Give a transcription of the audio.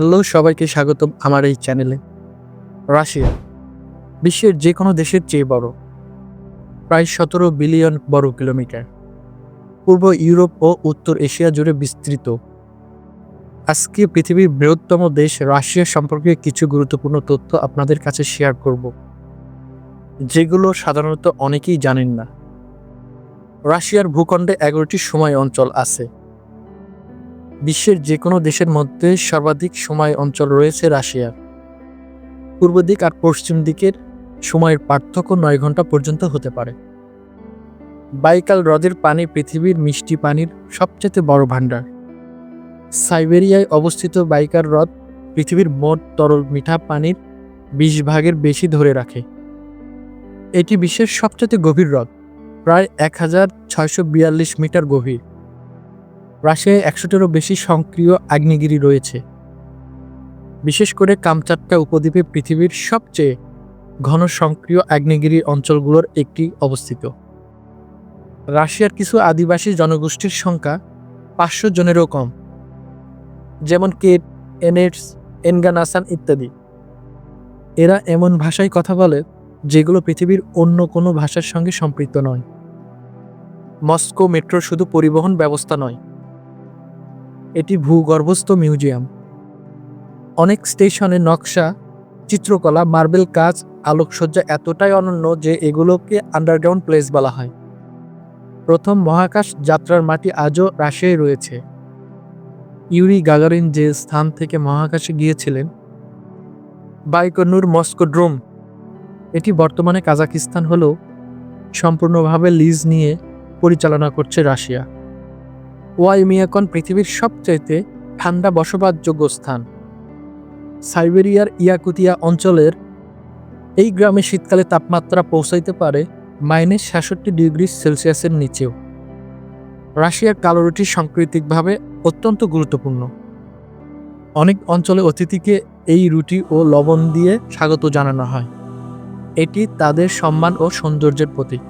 Hello, সবাইকে স্বাগতম আমার এই চ্যানেলে। রাশিয়া, বিশ্বের যে কোনো দেশের চেয়ে বড়, প্রায় সতেরো বিলিয়ন বর্গ কিলোমিটার। পূর্ব ইউরোপ ও উত্তর এশিয়া জুড়ে বিস্তৃত। আজকে পৃথিবীর বৃহত্তম দেশ রাশিয়া সম্পর্কে কিছু গুরুত্বপূর্ণ তথ্য আপনাদের কাছে শেয়ার করব। যেগুলো সাধারণত অনেকেই জানেন না। রাশিয়ার ভূখণ্ডে এগারোটি সময় অঞ্চল আছে। বিশ্বের যে কোনো দেশের মধ্যে সর্বাধিক সময় অঞ্চল রয়েছে রাশিয়ার। পূর্ব দিক আর পশ্চিম দিকের সময়ের পার্থক্য নয় ঘণ্টা পর্যন্ত হতে পারে। বাইকাল হ্রদের পানি পৃথিবীর মিষ্টি পানির সবচেয়ে বড় ভাণ্ডার। সাইবেরিয়ায় অবস্থিত বাইকার হ্রদ পৃথিবীর মোট তরল মিঠা পানির বিশ ভাগের বেশি ধরে রাখে। এটি বিশ্বের সবচেয়ে গভীর হ্রদ, প্রায় এক হাজার ছয়শো বিয়াল্লিশ মিটার গভীর। রাশিয়ায় একশোটিরও বেশি সক্রিয় আগ্নেয়গিরি রয়েছে। বিশেষ করে কামচাটকা উপদ্বীপে পৃথিবীর সবচেয়ে ঘন সক্রিয় আগ্নেয়গিরি অঞ্চলগুলোর একটি অবস্থিত। রাশিয়ার কিছু আদিবাসী জনগোষ্ঠীর সংখ্যা পাঁচশো জনেরও কম, যেমন কেট এনেটস এনগানাসান ইত্যাদি। এরা এমন ভাষায় কথা বলে যেগুলো পৃথিবীর অন্য কোনো ভাষার সঙ্গে সম্পৃক্ত নয়। মস্কো মেট্রো শুধু পরিবহন ব্যবস্থা নয় এটি ভূগর্ভস্থ মিউজিয়াম। অনেক স্টেশনে নকশা, চিত্রকলা, মার্বেল কাজ, আলোকসজ্জা এতটাই অনন্য যে এগুলোকে আন্ডারগ্রাউন্ড প্লেস বলা হয়। প্রথম মহাকাশ যাত্রার মাটি আজও রাশিয়ায় রয়েছে। ইউরি গাগারিন যে স্থান থেকে মহাকাশে গিয়েছিলেন, বাইকনুর মস্কোড্রোম এটি বর্তমানে কাজাকিস্তান হলেও সম্পূর্ণভাবে লিজ নিয়ে পরিচালনা করছে রাশিয়া। ওয়াইমিয়াকন পৃথিবীর সবচাইতে ঠান্ডা বসবাসযোগ্য স্থান। সাইবেরিয়ার ইয়াকুতিয়া অঞ্চলের এই গ্রামে শীতকালে তাপমাত্রা পৌঁছাইতে পারে মাইনাস সাতষট্টি ডিগ্রি সেলসিয়াসের নিচেও। রাশিয়ার কালো রুটি সাংস্কৃতিকভাবে অত্যন্ত গুরুত্বপূর্ণ। অনেক অঞ্চলে অতিথিকে এই রুটি ও লবণ দিয়ে স্বাগত জানানো হয়। এটি তাদের সম্মান ও সৌন্দর্যের প্রতীক।